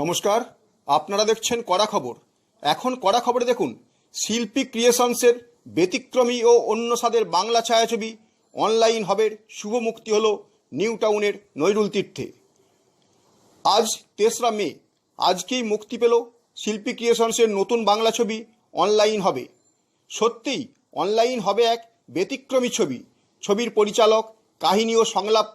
নমস্কার, আপনারা দেখছেন কড়া খবর। এখন কড়া খবরে দেখুন, শিল্পী ক্রিয়েশনসের ব্যতিক্রমী ও অন্য স্বাদের বাংলা ছায়াছবি অনলাইন হবের শুভ মুক্তি হল নিউ টাউনের নৈরুল তীর্থে। আজ তেসরা মে, আজকেই মুক্তি পেল শিল্পী ক্রিয়েশনসের নতুন বাংলা ছবি অনলাইন হবে। সত্যিই, অনলাইন হবে এক ব্যতিক্রমী ছবি। ছবির পরিচালক, কাহিনী ও সংলাপ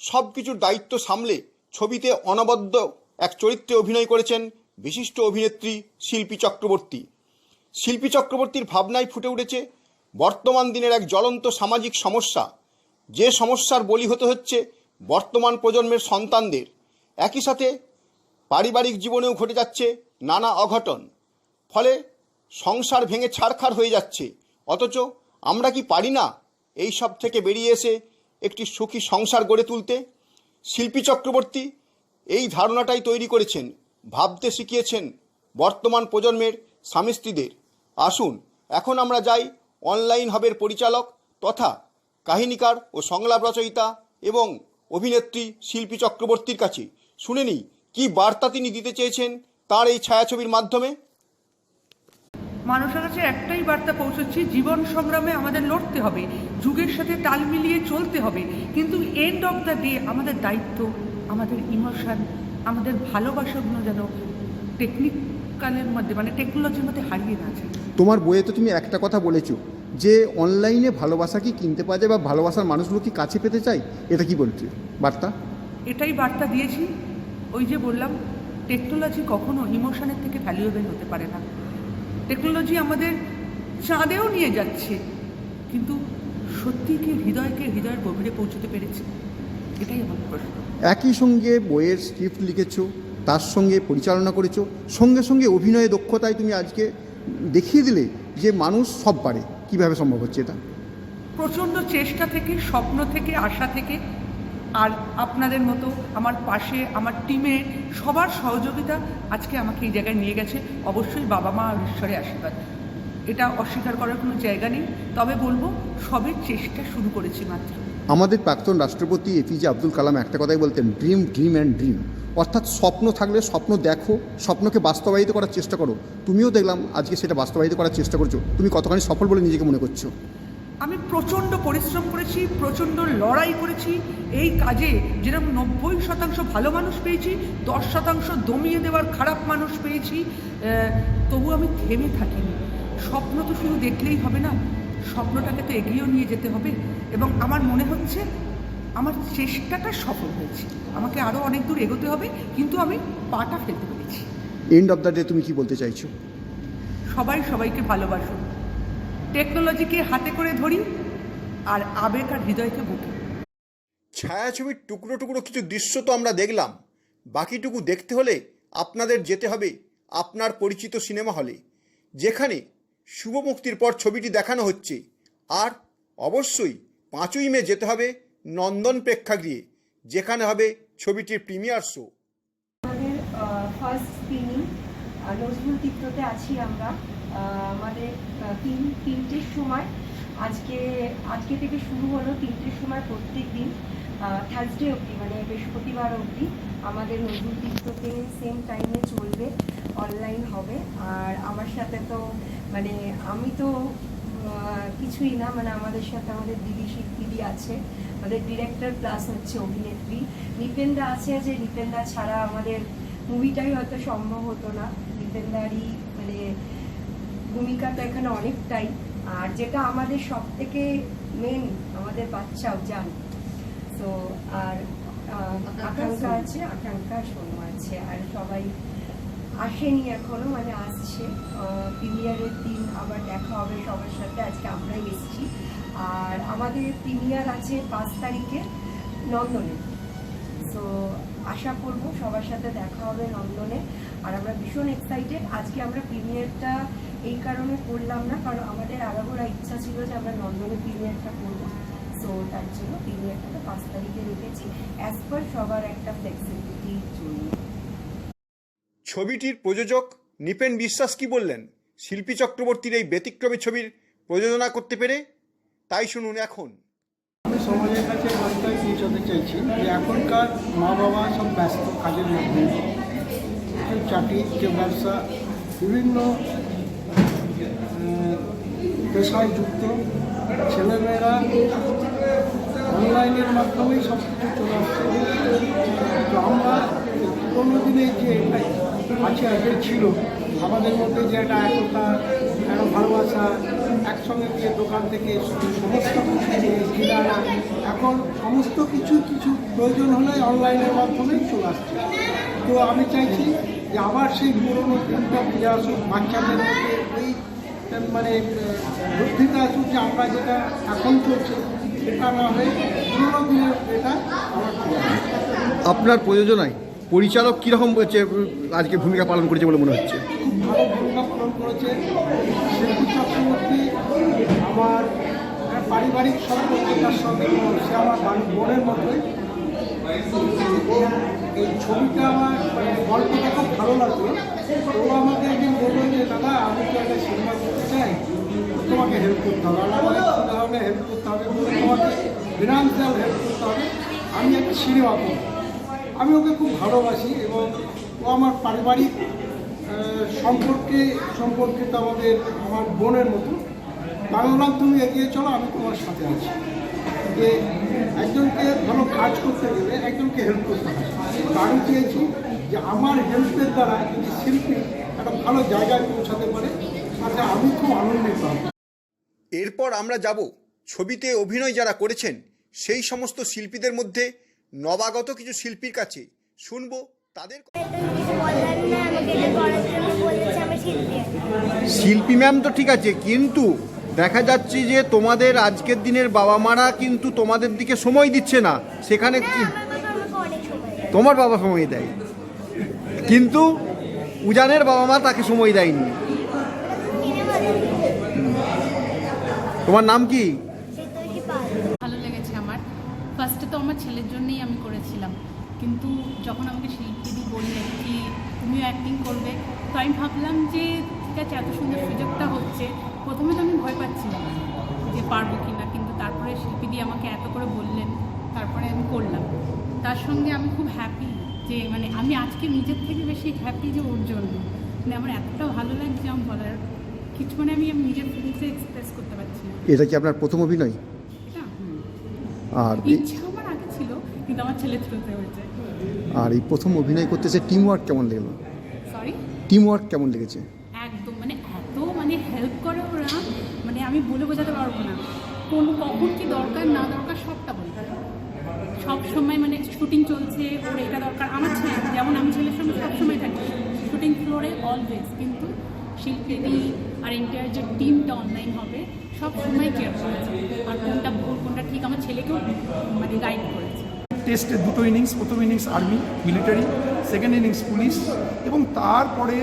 সব কিছুর দায়িত্ব সামলে ছবিতে অনবদ্য এক চরিত্রে অভিনয় করেছেন বিশিষ্ট অভিনেত্রী শিল্পী চক্রবর্তী। শিল্পী চক্রবর্তীর ভাবনায় ফুটে উঠেছে বর্তমান দিনের এক জ্বলন্ত সামাজিক সমস্যা। যে সমস্যার বলি হতে হচ্ছে বর্তমান প্রজন্মের সন্তানদের। একই সাথে পারিবারিক জীবনেও ঘটে যাচ্ছে নানা অঘটন। ফলে সংসার ভেঙে ছাড়খাড় হয়ে যাচ্ছে। অথচ আমরা কি পারি না এই সব থেকে বেরিয়ে এসে একটি সুখী সংসার গড়ে তুলতে? শিল্পী চক্রবর্তী এই ধারণাটাই তৈরি করেছেন, ভাবতে শিখিয়েছেন বর্তমান প্রজন্মের স্বামী স্ত্রীদের আসুন, এখন আমরা যাই অনলাইন হবের পরিচালক তথা কাহিনীকার ও সংলাপ রচয়িতা এবং অভিনেত্রী শিল্পী চক্রবর্তীর কাছে। শুনে নিই, কী বার্তা তিনি দিতে চেয়েছেন তার এই ছায়াছবির মাধ্যমে? মানুষের কাছে একটাই বার্তা পৌঁছচ্ছি জীবন সংগ্রামে আমাদের লড়তে হবে, যুগের সাথে তাল মিলিয়ে চলতে হবে। কিন্তু এন্ড অফ দ্য ডে আমাদের দায়িত্ব আমাদের ইমোশান আমাদের ভালোবাসাগুলো যেন টেকনিক্যালের মধ্যে মানে টেকনোলজির মধ্যে হারিয়ে না যায়। তোমার বইয়ে তো তুমি একটা কথা বলেছ যে অনলাইনে ভালোবাসা কি কিনতে পাওয়া যায় বা ভালোবাসার মানুষগুলো কি কাছে পেতে চাই এটা কি বলছো? বার্তা? এটাই বার্তা দিয়েছি। ওই যে বললাম টেকনোলজি কখনো ইমোশনের থেকে ভ্যালুয়েবল হতে পারে না। টেকনোলজি আমাদের চাঁদেও নিয়ে যাচ্ছে কিন্তু সত্যি কি হৃদয়কে হৃদয়ের গভীরে পৌঁছতে পেরেছে? এটাই আমার প্রশ্ন। একই সঙ্গে বইয়ের স্ক্রিপ্ট লিখেছো, তার সঙ্গে পরিচালনা করেছ, সঙ্গে সঙ্গে অভিনয়ে দক্ষতায় তুমি আজকে দেখিয়ে দিলে যে মানুষ সব পারে। কীভাবে সম্ভব হচ্ছে এটা? প্রচণ্ড চেষ্টা থেকে, স্বপ্ন থেকে, আশা থেকে, আর আপনাদের মতো আমার পাশে, আমার টিমে সবার সহযোগিতা আজকে আমাকে এই জায়গায় নিয়ে গেছে। অবশ্যই বাবা মা আর আশীর্বাদ। এটা অস্বীকার করার কোনো জায়গা নেই। তবে বলব, সবে চেষ্টা শুরু করেছি মাত্র। আমাদের প্রাক্তন রাষ্ট্রপতি এপিজে আব্দুল কালাম একটা কথাই বলতেন ড্রিম ড্রিম অ্যান্ড ড্রিম অর্থাৎ স্বপ্ন থাকলে স্বপ্ন দেখো, স্বপ্নকে বাস্তবায়িত করার চেষ্টা করো। তুমিও দেখলাম আজকে সেটা বাস্তবায়িত করার চেষ্টা করছ। তুমি কতখানি সফল বলে নিজেকে মনে করছ? আমি প্রচণ্ড পরিশ্রম করেছি, প্রচণ্ড লড়াই করেছি। এই কাজে যেরকম নব্বই শতাংশ ভালো মানুষ পেয়েছি, দশ শতাংশ দমিয়ে দেওয়ার খারাপ মানুষ পেয়েছি তবু আমি থেমে থাকিনি। স্বপ্ন তো শুধু দেখলেই হবে না, স্বপ্নটাকে তো এগিয়েও নিয়ে যেতে হবে। এবং আমার মনে হচ্ছে আমার চেষ্টাটা সফল হয়েছে। আমাকে আরও অনেক দূর এগোতে হবে কিন্তু আমি পাটা ফেলতে পেরেছি। এন্ড অফ দ্য ডে তুমি কি বলতে চাইছো? সবাই সবাইকে ভালোবাসুন টেকনোলজিকে হাতে করে ধরি আর আবেগ আর হৃদয়কে বুকে। ছায়াছবির টুকরো টুকরো কিছু দৃশ্য তো আমরা দেখলাম। বাকিটুকু দেখতে হলে আপনাদের যেতে হবে আপনার পরিচিত সিনেমা হলে যেখানে শুভ মুক্তির পর ছবিটি দেখানো হচ্ছে। আর অবশ্যই পাঁচই মে যেতে হবে নন্দন প্রেক্ষাগৃহে, যেখানে হবে ছবিটির প্রিমিয়ার শো। আমাদের ফার্স্ট স্ক্রিনিং নজরুল তীর্থতে আছি আমরা। আমাদের তিন, তিনটের সময়। আজকে আজকে থেকে শুরু হলো তিনটের সময় প্রত্যেক দিন থার্সডে অবধি মানে বৃহস্পতিবার অবধি আমাদের নজরুল তীর্থতে সেম টাইমে চলবে অনলাইন হবে। আর আমার সাথে তো মানে আমি তো কিছুই না মানে আমাদের সাথে আমাদের দিদি দিদি আছে আমাদের ডিরেক্টর প্লাস হচ্ছে অভিনেত্রী। নিপেনদা আছে যে নিপেনদা ছাড়া আমাদের মুভিটাই হয়তো সম্ভব হতো না। নিপেনদারই মানে ভূমিকা তো এখানে অনেকটাই। আর যেটা আমাদের সব থেকে মেন আমাদের বাচ্চাও জান। তো আর আকাঙ্ক্ষা আছে আকাঙ্ক্ষা সোনু আছে। আর সবাই আসেনি এখনও মানে আসছে। প্রিমিয়ারের দিন আবার দেখা হবে সবার সাথে, আজকে আমরাই এসেছি। আর আমাদের প্রিমিয়ার আছে পাঁচ তারিখে নন্দনে। সো আশা করব সবার সাথে দেখা হবে নন্দনে। আর আমরা ভীষণ এক্সাইটেড আজকে আমরা প্রিমিয়ারটা এই কারণে করলাম না, কারণ আমাদের আলাদা ইচ্ছা ছিল যে আমরা নন্দনে প্রিমিয়ারটা করব। সো তার জন্য প্রিমিয়ারটা তো পাঁচ তারিখে রেখেছি অ্যাজ পার সবার একটা ফ্লেক্সিবিলিটির জন্য। ছবিটির প্রযোজক নিপেন বিশ্বাস কি বললেন? শিল্পী চক্রবর্তীর এই ব্যতিক্রমী ছবির প্রযোজনা করতে পেরে? তাই শুনুন এখন। আমি সমাজের কাছে বার্তায় পৌঁছাতে চাইছি যে এখনকার মা বাবা সব ব্যস্ত কাজের মধ্যে। কেউ চাকরি, কেউ ব্যবসা, বিভিন্ন পেশায় যুক্ত ছেলেমেয়েরা অনলাইনের মাধ্যমেই সব কিছু চলে আসছে। আমরা পুরোনো দিনে যে আছে আগে ছিল আমাদের মধ্যে যে একটা একতা একটা ভালোবাসা একসঙ্গে গিয়ে দোকান থেকে সমস্ত কিনে আনা এখন সমস্ত কিছু কিছু প্রয়োজন হলে অনলাইনের মাধ্যমেই চলে আসছে তো আমি চাইছি যে আবার সেই পুরোনো দিনটা ফিরে আসুক বাচ্চাদের মধ্যে আহ, মানে বুদ্ধিটা আসুক যে আমরা যেটা এখন চলছে সেটা না হয়ে পুরোনো দিনের এটা আসুক। আপনার প্রযোজনায় পরিচালক কীরকম হচ্ছে, আজকে ভূমিকা পালন করেছে বলে মনে হচ্ছে? ভূমিকা পালন করেছে। আমার পারিবারিক সম্পর্কতার সঙ্গে সে আমার বোনের এই ছবিটা আমার মানে গল্পটা খুব ভালো লাগল। ও আমাকে একদিন বলল যে, দাদা, আমি তো একটা সিনেমা করতে চাই। তোমাকে হেল্প করতে হবে। হেল্প করতে হবে। তোমাকে ফিনান্সিয়াল হেল্প করতে হবে। আমি একটা সিনেমা করব। আমি ওকে খুব ভালোবাসি এবং ও আমার পারিবারিক সম্পর্কে সম্পর্কিত আমাদের, আমার বোনের মতো। বললাম তুমি এগিয়ে চলো, আমি তোমার সাথে আছি। যে একজনকে ভালো কাজ করতে গেলে একজনকে হেল্প করতে তো আমি চেয়েছি যে আমার হেল্পের দ্বারা যদি শিল্পী একটা ভালো জায়গায় পৌঁছাতে পারে তাতে আমি খুব আনন্দিত হব। এরপর আমরা যাব। ছবিতে অভিনয় যারা করেছেন, সেই সমস্ত শিল্পীদের মধ্যে নবাগত কিছু শিল্পীর কাছে শুনব তাদের শিল্পী ম্যাম তো ঠিক আছে কিন্তু দেখা যাচ্ছে যে তোমাদের আজকের দিনের বাবা মারা কিন্তু তোমাদের দিকে সময় দিচ্ছে না। সেখানে কি। তোমার বাবা সময় দেয়। কিন্তু উজানের বাবা মা তাকে সময় দেয়নি। তোমার নাম কি শীতলটি পাল ভালো লেগেছে আমার ফার্স্টে তো আমার ছেলের জন্যই আমি করেছিলাম। কিন্তু যখন আমাকে শিল্পীদি বললেন কি তুমিও অ্যাক্টিং করবে তো আমি ভাবলাম যে ঠিক আছে এত সুন্দর সুযোগটা হচ্ছে। প্রথমে তো আমি ভয় পাচ্ছিলাম যে পারব কি না কিন্তু তারপরে শিল্পীদি আমাকে এত করে বললেন তারপরে আমি করলাম। তার সঙ্গে আমি খুব হ্যাপি যে মানে আমি আজকে নিজের থেকে বেশি হ্যাপি যে ওর জন্য। মানে আমার এতটা ভালো লাগছে আমার বলার কিছু মানে আমি আমি নিজের ফিলিংসে এক্সপ্রেস করতে পারছি না। এটা কি আপনার প্রথম অভিনয়? এটা? আর ইচ্ছা কিন্তু আমার ছেলে থ্রুতে হয়েছে আর এই প্রথম অভিনয় করতেছে টিম ওয়ার্ক কেমন লেগেলো? সরি টিম ওয়ার্ক কেমন লেগেছে? একদম মানে এত মানে হেল্প করে ওরা মানে আমি বলে বোঝাতে পারব না। কোন কখন কি দরকার না দরকার সবটা বলে। সব সময় মানে শুটিং চলছে ওর এটা দরকার। আমার ছেলে যেমন আমি ছেলের সঙ্গে সবসময় থাকি শুটিং ফ্লোরে অলওয়েজ কিন্তু শিল্পীদি আর এন্টায়ার যে টিমটা অনলাইন হবে সব সময় কেয়ার করেছে। আর কোনটা ভুল কোনটা ঠিক আমার ছেলেকেও মানে গাইড করেছে। টেস্টের দুটো ইনিংস, প্রথম innings army, military, second innings police এবং তারপরে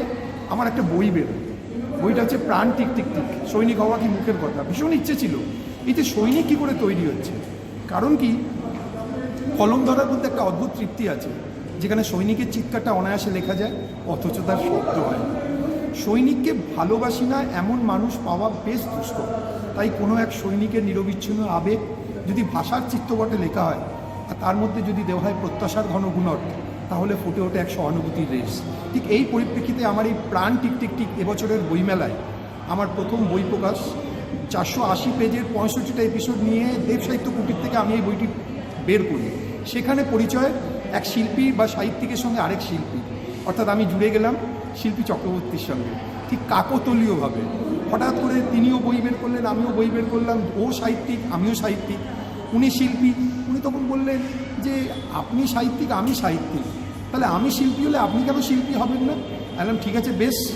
আমার একটা বই বের বইটা হচ্ছে প্রাণ টিক টিক টিক, সৈনিক হওয়া কি মুখের কথা? ভীষণ ইচ্ছে ছিল। এতে সৈনিক কী করে তৈরি হচ্ছে? কারণ কি? কলম ধরার মধ্যে একটা অদ্ভুত তৃপ্তি আছে, যেখানে সৈনিকের চিৎকারটা অনায়াসে লেখা যায়, অথচ তার শব্দ হয় সৈনিককে ভালোবাসি না এমন মানুষ পাওয়া বেশ দুষ্কর। তাই কোনো এক সৈনিকের নিরবিচ্ছিন্ন আবেগ যদি ভাষার চিত্তপটে লেখা হয় আর তার মধ্যে যদি দেওয়া হয় প্রত্যাশার ঘন গুণট তাহলে ফুটে ওঠে এক সহানুভূতির রেস ঠিক এই পরিপ্রেক্ষিতে আমার এই প্রাণ টিক টিক টিক এবছরের বইমেলায় আমার প্রথম বই প্রকাশ। চারশো আশি পেজের পঁয়ষট্টিটা এপিসোড নিয়ে দেব সাহিত্য কুটির থেকে আমি এই বইটি বের করি। সেখানে পরিচয় এক শিল্পী বা সাহিত্যিকের সঙ্গে আরেক শিল্পী। অর্থাৎ আমি জুড়ে গেলাম শিল্পী চক্রবর্তীর সঙ্গে। ঠিক কাকতলীয়ভাবে। হঠাৎ করে তিনিও বই বের করলেন, আমিও বই বের করলাম, ও সাহিত্যিক, আমিও সাহিত্যিক, উনি শিল্পী। উনি তখন বললেন যে, আপনি সাহিত্যিক, আমি সাহিত্যিক। তাহলে আমি শিল্পী হলে আপনি কেন শিল্পী হবেন না? বললাম, ঠিক আছে, বেশ।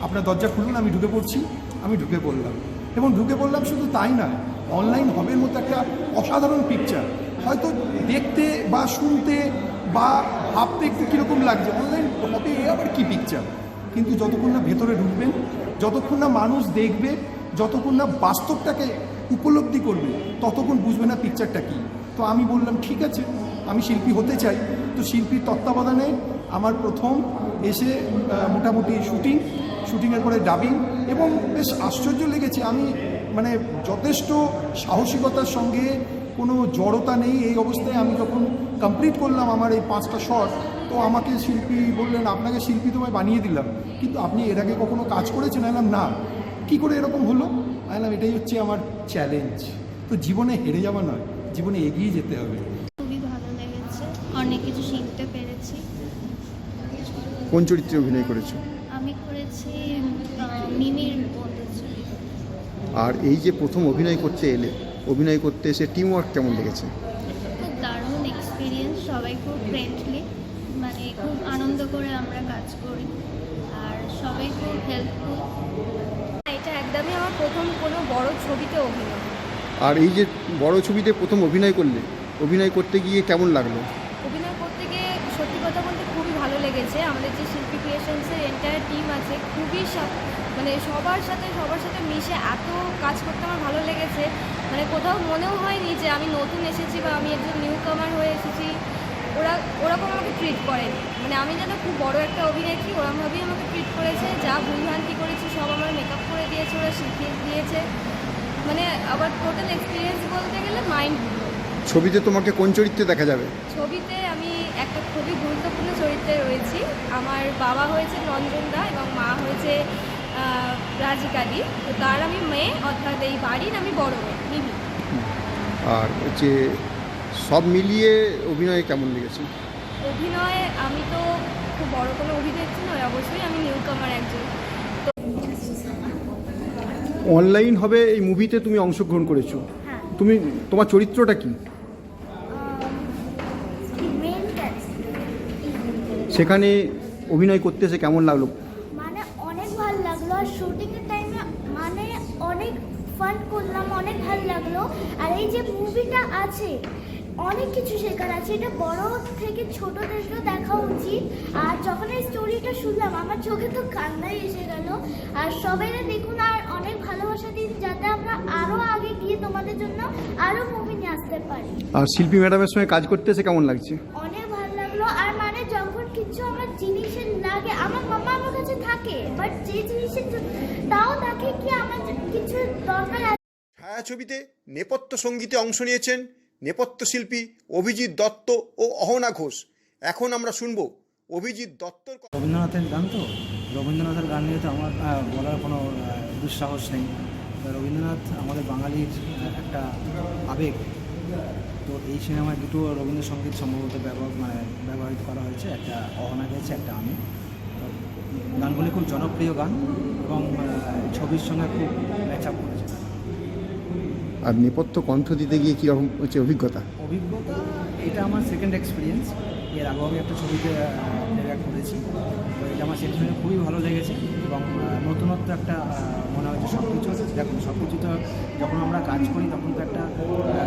আপনার দরজা খুলুন, আমি ঢুকে পড়ছি। আমি ঢুকে পড়লাম। এবং ঢুকে পড়লাম শুধু তাই নয়, অনলাইন হবের মতো একটা অসাধারণ পিকচার হয়তো দেখতে বা শুনতে বা ভাবতে একটু কীরকম লাগছে। অনলাইন হবে, এ আবার কী পিকচার কিন্তু যতক্ষণ না ভেতরে ঢুকবেন, যতক্ষণ না মানুষ দেখবে, যতক্ষণ না বাস্তবটাকে উপলব্ধি করবে, ততক্ষণ বুঝবে না পিকচারটা কী। তো আমি বললাম, ঠিক আছে, আমি শিল্পী হতে চাই। তো শিল্পীর তত্ত্বাবধানে আমার প্রথম এসে মোটামুটি শুটিং, শুটিংয়ের পরে ডাবিং এবং বেশ আশ্চর্য লেগেছে। আমি মানে যথেষ্ট সাহসিকতার সঙ্গে কোনো জড়তা নেই। এই অবস্থায় আমি যখন কমপ্লিট করলাম আমার এই পাঁচটা শট, তো আমাকে শিল্পী বললেন, আপনাকে শিল্পী তোমায় বানিয়ে দিলাম। কিন্তু আপনি এর আগে কখনো কাজ করেছেন? আমি না। কী করে এরকম হলো? আমি এটাই হচ্ছে আমার চ্যালেঞ্জ তো জীবনে হেরে যাওয়া নয়। জীবনে এগিয়ে যেতে হবে। খুবই ভালো লেগেছে অনেক কিছু শিখতে পেরেছি। কোন চরিত্রে অভিনয় করেছ? আমি করেছি মিমির আর এই যে প্রথম অভিনয় করতে এলে অভিনয় করতে এসে টিম ওয়ার্ক কেমন লেগেছে? খুব দারুণ এক্সপিরিয়েন্স সবাই খুব ফ্রেন্ডলি মানে খুব আনন্দ করে আমরা কাজ করি আর সবাই খুব হেল্পফুল এটা একদমই আমার প্রথম কোনো বড় ছবিতে অভিনয়। আর এই যে বড় ছবিতে প্রথম অভিনয় করলে, অভিনয় করতে গিয়ে কেমন লাগল? অভিনয় করতে গিয়ে সত্যি কথা বলতে খুবই ভালো লেগেছে। আমাদের যে শিল্পী ক্রিয়েশনসের এন্টায়ার টিম আছে, খুবই মানে সবার সাথে সবার সাথে মিশে এত কাজ করতে আমার ভালো লেগেছে। মানে কোথাও মনেও হয়নি যে আমি নতুন এসেছি বা আমি একজন নিউ কামার হয়ে এসেছি। ওরা, ওরকম আমাকে ট্রিট করেনি মানে আমি যেন খুব বড় একটা অভিনেত্রী, ওরমভাবেই আমাকে ট্রিট করেছে। যা ভুলভ্রান্তি করেছি, সব আমার মেকআপ করে দিয়েছে, ওরা শিখিয়ে দিয়েছে। মানে আবার টোটাল এক্সপিরিয়েন্স বলতে গেলে মাইন্ড ছবিতে তোমাকে কোন চরিত্রে দেখা যাবে? ছবিতে আমি একটা খুবই গুরুত্বপূর্ণ চরিত্রে রয়েছি। আমার বাবা হয়েছে রঞ্জন দা এবং মা হয়েছে রাজিকাদি তো তার আমি মেয়ে অর্থাৎ এই বাড়ির আমি বড় মেয়ে মিমি। আর হচ্ছে সব মিলিয়ে অভিনয় কেমন লেগেছে? অভিনয়ে আমি তো খুব বড় কোনো অভিনেত্রী নয় অবশ্যই আমি নিউ কামার একজন। অনলাইন হবে এই মুভিতে তুমি অংশগ্রহণ করেছ। হ্যাঁ। তুমি তোমার চরিত্রটা কি? সেখানে অভিনয় করতে এসে কেমন লাগল? মানে অনেক ভালো লাগল আর শুটিংয়ের টাইমে মানে অনেক ফান করলাম অনেক ভালো লাগল। আর এই যে মুভিটা আছে অনেক কিছু শেখার আছে। এটা বড় থেকে ছোটদেরকেও দেখা উচিত। আর যখন এই স্টোরিটা শুনলাম আমার চোখে তো কান্নাই এসে গেল। আর সবাই দেখুন আর অনেক ভালোবাসা দিন যাতে আমরা আরও আগে গিয়ে তোমাদের জন্য আরও মুভি নিয়ে আসতে পারি। আর শিল্পী ম্যাডামের সঙ্গে কাজ করতে এসে কেমন লাগছে? অনেক ভালো লাগল। আর মানে যখন কিছু আমার জিনিসের লাগে আমার মামা আমার কাছে থাকে বাট যে জিনিসের তাও দেখে কি আমার কিছু দরকার আছে। ছায়াছবিতে নেপথ্য সঙ্গীতে অংশ নিয়েছেন নেপথ্য শিল্পী অভিজিৎ দত্ত ও অহনা ঘোষ। এখন আমরা শুনব অভিজিৎ দত্তর রবীন্দ্রনাথের গান তো? রবীন্দ্রনাথের গান নিয়ে তো আমার বলার কোনো দুঃসাহস নেই। রবীন্দ্রনাথ আমাদের বাঙালির একটা আবেগ। তো এই সিনেমায় দুটো রবীন্দ্রসঙ্গীত সম্ভবত ব্যবহার মানে ব্যবহৃত করা হয়েছে। একটা অহনা গেছে একটা আমি। তো গানগুলি খুব জনপ্রিয় গান এবং ছবির সঙ্গে খুব ম্যাচ আপ করেছে। আর নেপথ্য কণ্ঠ দিতে গিয়ে কীরকম হচ্ছে অভিজ্ঞতা? অভিজ্ঞতা এটা আমার সেকেন্ড এক্সপিরিয়েন্স এর আগেও আমি একটা ছবিতে করেছি। তো এটা আমার সেখানে খুবই ভালো লেগেছে এবং নতুনত্ব একটা মনে হয়েছে সব কিছু দেখুন সব কিছু তো যখন আমরা কাজ করি তখন তো একটা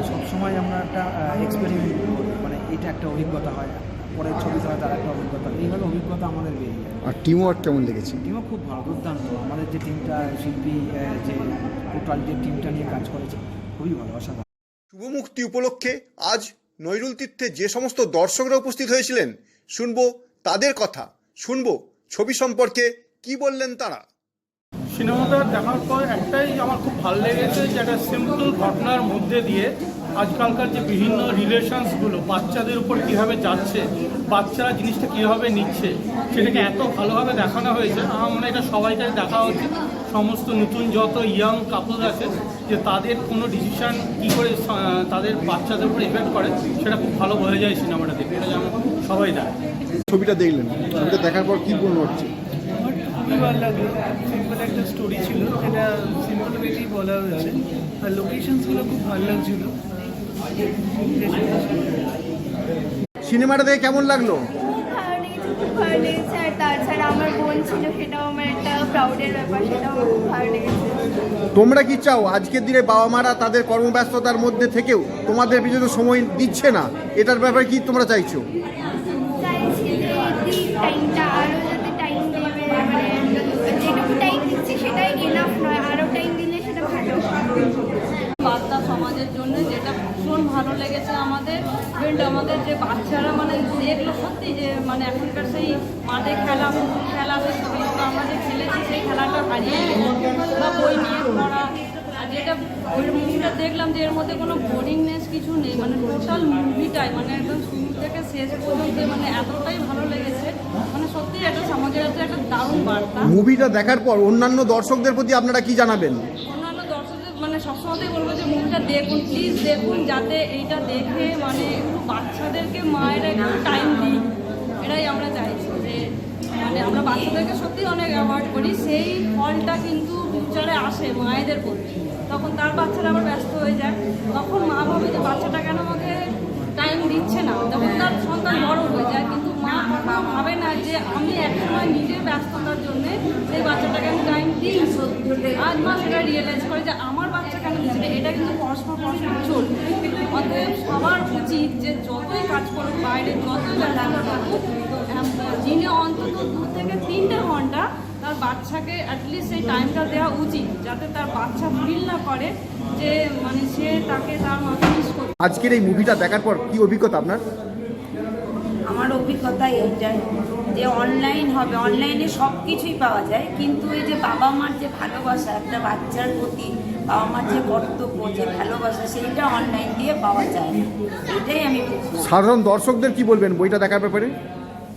সবসময় আমরা একটা এক্সপেরিমেন্ট মানে এটা একটা অভিজ্ঞতা হয় পরের ছবি হয় তার একটা অভিজ্ঞতা। এইভাবে অভিজ্ঞতা আমাদের বেরিয়ে যায়। আর টিম ওয়ার্ক কেমন লেগেছে? টিমও খুব ভালো দুর্দান্ত। আমাদের যে টিমটা শিল্পী যে টোটাল যে টিমটা নিয়ে কাজ করেছে খুবই ভালো অসাধারণ। শুভ মুক্তি উপলক্ষে আজ নৈরুল তীর্থে যে সমস্ত দর্শকরা উপস্থিত হয়েছিলেন শুনব তাদের কথা শুনব ছবি সম্পর্কে। কি বললেন তারা? সিনেমাটা দেখার পর একটাই আমার খুব ভালো লেগেছে যে একটা সিম্পল ঘটনার মধ্যে দিয়ে আজকালকার যে বিভিন্ন রিলেশনসগুলো বাচ্চাদের উপর কীভাবে যাচ্ছে, বাচ্চারা জিনিসটা কীভাবে নিচ্ছে, সেটাকে এত ভালোভাবে দেখানো হয়েছে। আমার মনে হয় এটা সবাইকে দেখা উচিত। সমস্ত নতুন যত ইয়াং কাপল আছে, যে তাদের কোনো ডিসিশন কী করে তাদের বাচ্চাদের উপর ইফেক্ট করে, সেটা খুব ভালো বোঝা যায় সিনেমাটা দেখে। এটা যেন সবাই দেখে ছবিটা দেখলেন ছবিটা দেখার পর কি মনে হচ্ছে খুবই ভালো লাগল। সিম্পল একটা স্টোরি ছিল যেটা সিম্পল ওয়েতেই বলা হয়েছে। আর লোকেশনসগুলো খুব ভালো লাগছিল। সিনেমাটা দেখে কেমন লাগল? ভালো লেগেছে খুব ভালো লেগেছে আর তাছাড়া আমার বোন ছিল সেটাও আমার একটা প্রাউডের ব্যাপার সেটাও আমার খুব ভালো লেগেছে তোমরা কি চাও আজকের দিনে বাবা মারা তাদের কর্মব্যস্ততার মধ্যে থেকেও তোমাদের পিছনে সময় দিচ্ছে না? এটার ব্যাপারে কি তোমরা চাইছি যে এই টাইমটা আরও যাতে টাইম দেবে মানে যেটুকু টাইম দিচ্ছে সেটাই এনাফ নয় আরও টাইম দিলে সেটা ভালো বার্তা সমাজের জন্য যেটা ভীষণ ভালো লেগেছে আমাদের ইভেন্ট আমাদের যে বাচ্চারা মানে দেখল সত্যি যে মানে এখনকার সেই মাঠে খেলা খেলা ছোটোবেলা আমরা যে খেলেছি, সেই খেলাটা হারিয়ে বা বই নিয়ে পড়া যেটা ওই মুভিটা দেখলাম যে এর মধ্যে কোনো বোরিংনেস কিছু নেই মানে টোটাল মুভিটাই মানে একদম শুরুতে থেকে শেষ পর্যন্ত মানে এতটাই ভালো লেগেছে। মানে সত্যি একটা সমাজের একটা দারুণ বার্তা। মুভিটা দেখার পর অন্যান্য দর্শকদের প্রতি আপনারা কি জানাবেন? মানে সবসময়তেই বলব যে মুভিটা দেখুন প্লিজ দেখুন যাতে এইটা দেখে মানে একটু বাচ্চাদেরকে, মায়েরা একটু টাইম দিই এটাই আমরা চাইছি যে মানে আমরা বাচ্চাদেরকে সত্যি অনেক অ্যাওয়ার্ড করি। সেই ফলটা কিন্তু ফিউচারে আসে মায়েদের প্রতি। তখন তার বাচ্চারা আবার ব্যস্ত হয়ে যায়। তখন মা ভাবে যে বাচ্চাটা কেন আমাকে টাইম দিচ্ছে না? তখন তার সন্তান বড় হয়ে যায়। কিন্তু মা কখনো ভাবে না যে আমি একসময় নিজের ব্যস্ততার জন্যে সেই বাচ্চাটাকে আমি টাইম দিই। আজ মা সেটা রিয়েলাইজ করে যে না এটা কিন্তু পরস্পর পরস্পর চলবে অতএব সবার উচিত যে যতই কাজ করুক বাইরে যতই ব্যস্ততা থাকুক দিনে অন্তত দু থেকে তিনটে ঘণ্টা তার বাচ্চাকে অ্যাটলিস্ট সেই টাইমটা দেওয়া উচিত যাতে তার বাচ্চা ফিল না করে যে মানে সে তাকে তার মাকে মিস করছে। আজকের এই মুভিটা দেখার পর কি অভিজ্ঞতা আপনার? আমার অভিজ্ঞতা এইটাই যে অনলাইন হবে অনলাইনে সব কিছুই পাওয়া যায় কিন্তু এই যে বাবা মার যে ভালোবাসা একটা বাচ্চার প্রতি বাবা মার যে কর্তব্য যে ভালোবাসা সেইটা অনলাইন দিয়ে পাওয়া যায় না। এটাই আমি সাধারণ দর্শকদের কি বলবেন বইটা দেখার ব্যাপারে?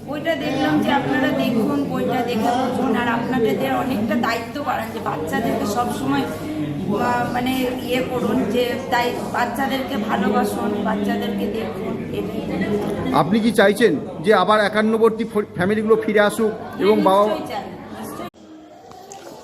বইটা দেখলাম যে আপনারা দেখুন বইটা দেখে বুঝুন। আর আপনাদের অনেকটা দায়িত্ব বাড়ান যে বাচ্চাদেরকে সবসময় মানে ইয়ে করুন যে তাই বাচ্চাদেরকে ভালোবাসুন বাচ্চাদেরকে দেখুন আপনি কি চাইছেন যে আবার একান্নবর্তী ফ্যামিলিগুলো ফিরে আসুক এবং বাবা চাই। নিশ্চয়ই